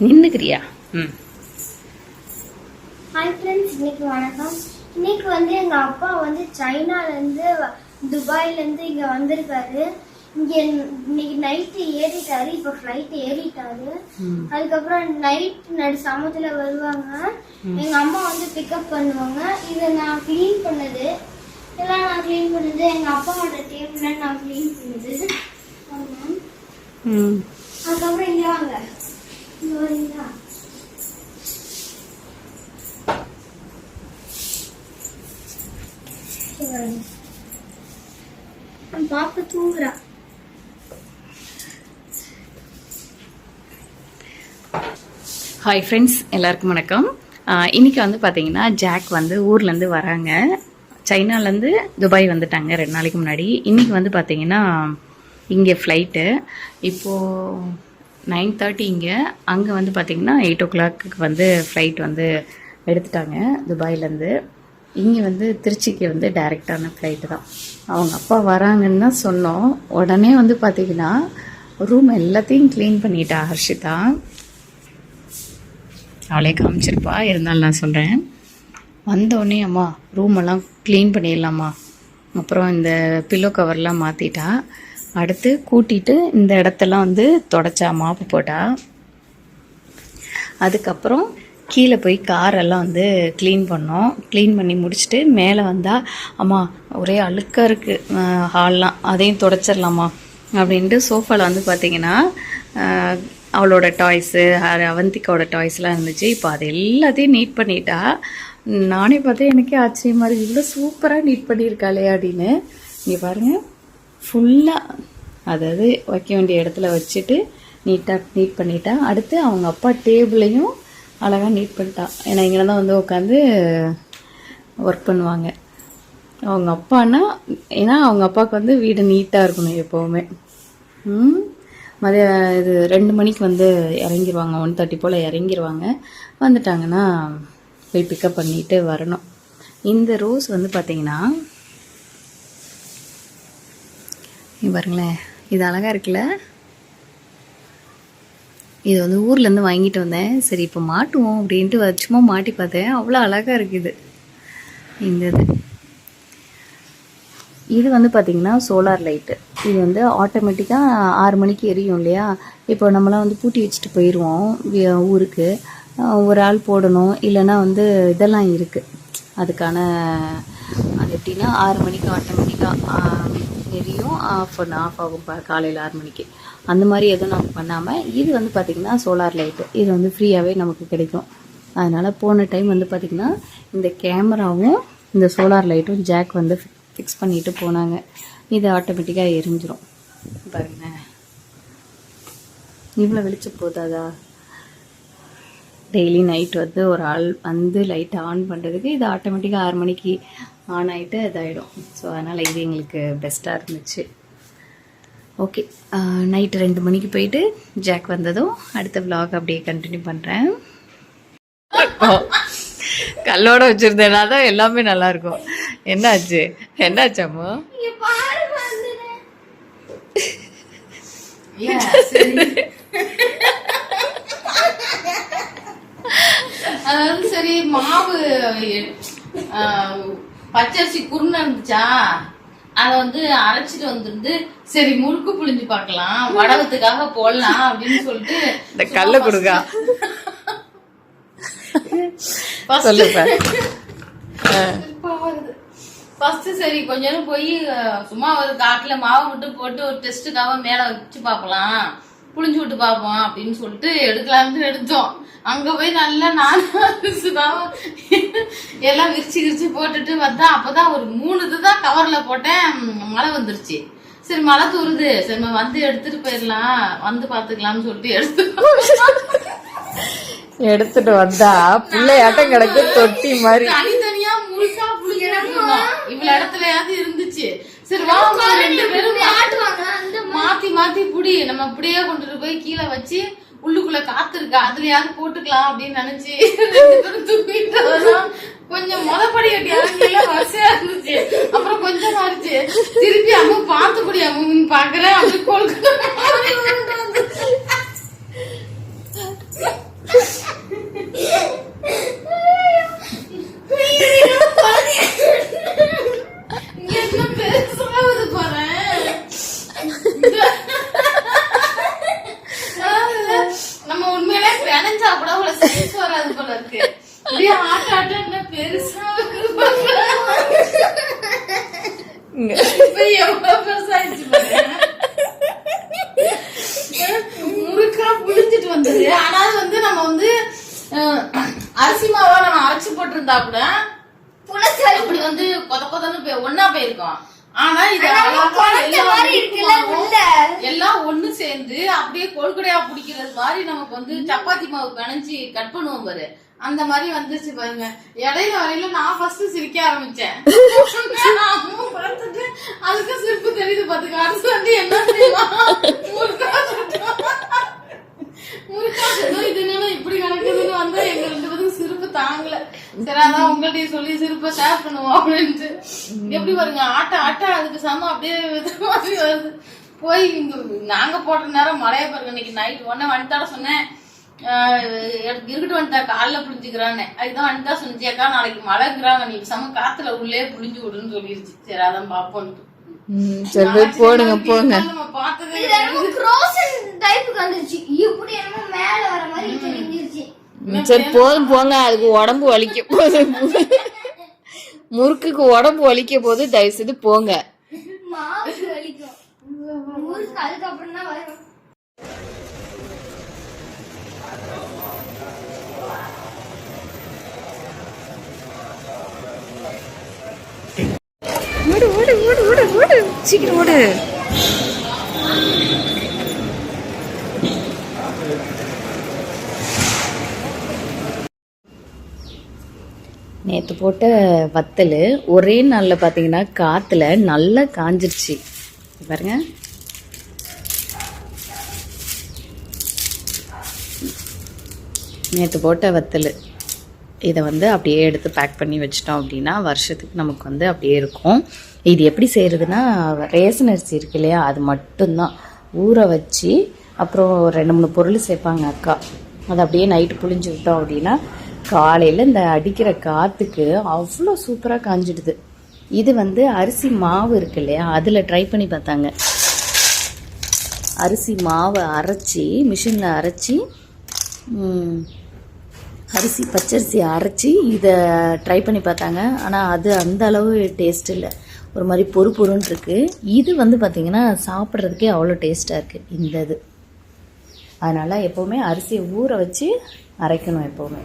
நின்னுக்கிறியா? ம். Hi friends இன்னைக்கு வணக்கம். இன்னைக்கு வந்து எங்க அப்பா வந்து சைனால இருந்து துபாயில இருந்து இங்க வந்திருக்காரு. இங்க இன்னைக்கு நைட்டு ஏறிட்டாரு. இப்ப ஃபிளைட் ஏறிட்டாரு. அதுக்கப்புறம் நைட் நடு சமத்துல வருவாங்க. எங்க அம்மா வந்து பிக்கப் பண்ணுவாங்க. இதை நான் க்ளீன் பண்ணது. இதெல்லாம் நான் க்ளீன் பண்ணது. எங்க அப்பாவோட டேபிள நான் க்ளீன் பண்ணது. அதுக்கப்புறம் இங்க வாங்க. பாப்பா தூங்குறா ஹாய் ஃப்ரெண்ட்ஸ் எல்லாருக்கும் வணக்கம். இன்றைக்கி இன்னைக்கு வந்து பார்த்தீங்கன்னா ஜாக் வந்து ஊர்லேருந்து வராங்க. சைனாலேருந்து துபாய் வந்துட்டாங்க ரெண்டு நாளைக்கு முன்னாடி. இன்றைக்கி வந்து பார்த்தீங்கன்னா இங்கே ஃப்ளைட்டு இப்போது நைன் தேர்ட்டி இங்கே. அங்கே வந்து பார்த்திங்கன்னா எயிட் ஓ கிளாக்கு வந்து ஃப்ளைட் வந்து எடுத்துட்டாங்க துபாயிலேருந்து. இங்கே வந்து திருச்சிக்கு வந்து டைரெக்டான ஃப்ளைட்டு தான். அவங்க அப்பா வராங்கன்னு தான் சொன்னோம். உடனே வந்து பார்த்திங்கன்னா ரூம் எல்லாத்தையும் க்ளீன் பண்ணிட்டா ஹர்ஷிதா. அவளே காமிச்சிருப்பா. இருந்தாலும் நான் சொல்கிறேன் வந்தோடனே அம்மா ரூமெல்லாம் க்ளீன் பண்ணிடலாமா? அப்புறம் இந்த பில்லோ கவர்லாம் மாற்றிட்டா அடுத்து கூட்டிட்டு இந்த இடத்தெல்லாம் வந்து தொடச்சா மாப்பு போட்டா. அதுக்கப்புறம் கீழே போய் காரெல்லாம் வந்து க்ளீன் பண்ணோம். க்ளீன் பண்ணி முடிச்சுட்டு மேலே வந்தால் அம்மா ஒரே அழுக்காக இருக்குது ஹால்லாம். அதையும் தொடச்சிடலாமா அப்படின்ட்டு சோஃபாவில் வந்து பார்த்தீங்கன்னா அவளோட டாய்ஸு அவந்திக்காவோட டாய்ஸ்லாம் இருந்துச்சு. இப்போ அது எல்லாத்தையும் நீட் பண்ணிட்டா நானே பார்த்தா எனக்கே ஆச்சரியமாக இருக்குது இவ்வளோ சூப்பராக நீட் பண்ணியிருக்காளே அப்படின்னு. இங்கே பாருங்கள் ஃபுல்லாக அதாவது வைக்க வேண்டிய இடத்துல வச்சுட்டு நீட்டாக நீட் பண்ணிட்டா அடுத்து அவங்க அப்பா டேபிளையும் அழகாக நீட் பண்ணிட்டா. ஏன்னா இங்கே தான் வந்து உட்காந்து ஒர்க் பண்ணுவாங்க. அவங்க அப்பான்னா ஏன்னா அவங்க அப்பாவுக்கு வந்து வீடு நீட்டாக இருக்கணும் எப்போவுமே. ம்? மதிய இது ரெண்டு மணிக்கு வந்து இறங்கிடுவாங்க ஒன் தேர்ட்டி போல் இறங்கிருவாங்க. வந்துட்டாங்கன்னா போய் பிக்கப் பண்ணிட்டு வரணும். இந்த ரோஸ் வந்து பார்த்திங்கன்னா இங்க பாருங்களேன். இது அழகாக இருக்குல்ல? இது வந்து ஊர்லேருந்து வாங்கிட்டு வந்தேன். சரி இப்போ மாட்டுவோம் அப்படின்ட்டு சும்மா மாட்டி பார்த்தேன். அவ்வளோ அழகாக இருக்குது இந்த இது. இது வந்து பார்த்திங்கன்னா சோலார் லைட்டு. இது வந்து ஆட்டோமேட்டிக்காக ஆறு மணிக்கு எரியும் இல்லையா? இப்போ நம்மளாம் வந்து பூட்டி வச்சுட்டு போயிடுவோம் ஊருக்கு. ஒரு ஆள் போடணும். இல்லைன்னா வந்து இதெல்லாம் இருக்குது அதுக்கான அது எப்படின்னா ஆறு மணிக்கு ஆட்டோமேட்டிக்காக எரியும் ஆஃப் பண்ண ஆஃப் ஆகும் காலையில் ஆறு மணிக்கு. அந்த மாதிரி எதுவும் நம்ம பண்ணாமல் இது வந்து பார்த்திங்கன்னா சோலார் லைட்டு இது வந்து ஃப்ரீயாகவே நமக்கு கிடைக்கும். அதனால் போன டைம் வந்து பார்த்திங்கன்னா இந்த கேமராவும் இந்த சோலார் லைட்டும் ஜாக் வந்து ஃபிக்ஸ் பண்ணிட்டு போனாங்க. இது ஆட்டோமேட்டிக்காக எரிஞ்சிரும். பாருங்க. இவ்வளோ வெளிச்சம் போதாதா? டெய்லி நைட் வந்து ஒரு ஆள் வந்து லைட்டை ஆன் பண்ணுறதுக்கு இது ஆட்டோமேட்டிக்காக ஆறு மணிக்கு ஆன் ஆகிட்டு இதாகிடும் ஸோ அதனால் இது எங்களுக்கு பெஸ்ட்டாக இருந்துச்சு. ஓகே நைட்டு ரெண்டு மணிக்கு போயிட்டு ஜாக் வந்ததும் அடுத்த vlog அப்படியே கண்டினியூ பண்ணுறேன் கல்லோட வச்சிருந்தேனா தான் எல்லாமே நல்லா இருக்கும். என்னாச்சு? என்னாச்சு அம்மா? இங்க பாரு வந்துடுறேன் அதாவது சரி மாவு பச்சரிசி குருணை இருந்துச்சா? அத வந்து அரைச்சிட்டு வந்துருந்து சரி முறுக்கு புளிஞ்சு பார்க்கலாம். வடவத்துக்காக போடலாம் அப்படின்னு சொல்லிட்டு இந்த கல்ல கொடுக்கா ஃபர்ஸ்ட் சரி கொஞ்ச நேரம் போய் சும்மா ஒரு காட்டுல மாவு மட்டும் போட்டு ஒரு டெஸ்ட்டுக்காக மேல வச்சு பார்க்கலாம். புளிஞ்சு விட்டு பார்ப்போம் அப்படின்னு சொல்லிட்டு எடுக்கலாம்னு எடுத்தோம். அங்க போய் நல்லா நானும் எல்லாம் விரிச்சு விரிச்சு போட்டுட்டு வந்தா அப்பதான் ஒரு மூணு இதுதான் கவர்ல போட்டேன். மழை வந்துருச்சு. சரி மழை தூருது. சரி நம்ம வந்து எடுத்துட்டு போயிடலாம். வந்து பாத்துக்கலாம்னு சொல்லிட்டு எடுத்து எடுத்துட்டு வந்தா பிள்ளையாட்டம் கிடக்கு தொட்டி மாதிரி. தனித்தனியா முழுசா புளிக்கணும் இவ்வளவு இடத்துலயாவது இருந்துச்சு. சரி ரெண்டு பேரும் மாத்தி மாத்தி புடி. நம்ம அப்படியே கொண்டுட்டு போய் கீழே வச்சு உள்ளுக்குள்ள காத்து இருக்கா அதுலயாவது போட்டுக்கலாம் அப்படின்னு நினைச்சு ரெண்டு பேரும் தூக்கிட்டு. கொஞ்சம் முதப்படி கட்டி இறங்கில வரிசையா இருந்துச்சு. அப்புறம் கொஞ்சம் மாறிச்சு. திருப்பி அம்மா பார்த்து அம்மா பாக்குறேன். அப்படி கொள்கை வராது போல இருக்கு அப்படியே ஆட்ட ஆட்ட என்ன பெருசா இப்ப எவ்வளவு பெருசாயிடுச்சு. முறுக்கா புளிஞ்சிட்டு வந்தது. ஆனா அது வந்து நம்ம வந்து அரிசி மாவா நம்ம அரைச்சு போட்டிருந்தா கூட புலச்சாரி அப்படி வந்து கொத கொதன்னு ஒன்னா போயிருக்கோம். ஆனா இது. எல்லாம் ஒண்ணு சேர்ந்து அப்படியே கொழுக்கடையா பிடிக்கிறது மாதிரி நமக்கு வந்து சப்பாத்தி மாவு பிணைஞ்சு கட் பண்ணுவோம் பாரு அந்த மாதிரி வந்துச்சு பாருங்க இடையில வரையில நான் ஃபர்ஸ்ட் சிரிக்க ஆரம்பிச்சேன் பார்த்துட்டு அதுக்கு சிரிப்பு தெரியுது பாத்துக்க அடுத்து வந்து என்ன. முறுக்கா சுட்டோம். இது என்னன்னா இப்படி நடக்குதுன்னு வந்தா எங்க ரெண்டு சரி அதான் உங்கள்கிட்டயும் சொல்லி சிரிப்பை ஷேர் பண்ணுவோம் அப்படின்ட்டு. எப்படி பாருங்க ஆட்ட ஆட்ட அதுக்கு சம அப்படியே மாதிரி வருது. போய் இங்க நாங்க போட்ட நேரம் மழைய பாருங்க இன்னைக்கு நைட் உடனே வந்துட்டாட சொன்னேன். இருக்கட்டும் வந்துட்டா காலைல புளிஞ்சுக்கிறான்னு அதுதான் வந்துட்டா சொன்னிச்சியாக்கா நாளைக்கு மழைங்கிறாங்க நீ சம காத்துல உள்ளே புளிஞ்சு விடுன்னு சொல்லிருச்சு. சரி அதான் பாப்போன்ட்டு ம், சரி போய் போடுங்க போங்க. பார்த்ததே டைப்புக்கு வந்துருச்சு. இப்படி என்னமோ மேல வர மாதிரி தெரிஞ்சிருச்சு சரி போதும் போங்க. அதுக்கு உடம்பு வலிக்க போகுது முறுக்குக்கு உடம்பு வலிக்க போது தயவு செய்து போங்க ஓடு ஓடு ஓடு ஓடு ஓடு. சீக்கிரம் ஓடு. நேற்று போட்ட வத்தல் ஒரே நாளில் பார்த்தீங்கன்னா காற்றுல நல்லா காஞ்சிருச்சு. பாருங்க. நேற்று போட்ட வத்தல். இதை வந்து அப்படியே எடுத்து பேக் பண்ணி வச்சிட்டோம் அப்படின்னா வருஷத்துக்கு நமக்கு வந்து அப்படியே இருக்கும். இது எப்படி செய்கிறதுனா ரேசன் அரிசி இருக்கு இல்லையா அது மட்டும்தான். ஊற வச்சு அப்புறம் ரெண்டு மூணு பொருள் சேர்ப்பாங்க அக்கா. அதை அப்படியே நைட்டு புழிஞ்சு விட்டோம் அப்படின்னா காலையில் இந்த அடிக்கிற காற்றுக்கு அவ்வளோ சூப்பராக காஞ்சிடுது. இது வந்து அரிசி மாவு இருக்கு இல்லையா? அதில் ட்ரை பண்ணி பார்த்தாங்க. அரிசி மாவை அரைச்சி மிஷினில் அரைச்சி அரிசி பச்சரிசி அரைச்சி இதை ட்ரை பண்ணி பார்த்தாங்க. ஆனால் அது அந்த அளவு டேஸ்ட் இல்லை. ஒரு மாதிரி பொறு பொறுன்னு இருக்கு. இது வந்து பார்த்திங்கன்னா சாப்பிட்றதுக்கே அவ்வளோ டேஸ்ட்டாக இருக்குது இந்த இது. அதனால் எப்போவுமே அரிசியை ஊற வச்சு அரைக்கணும் எப்போவுமே.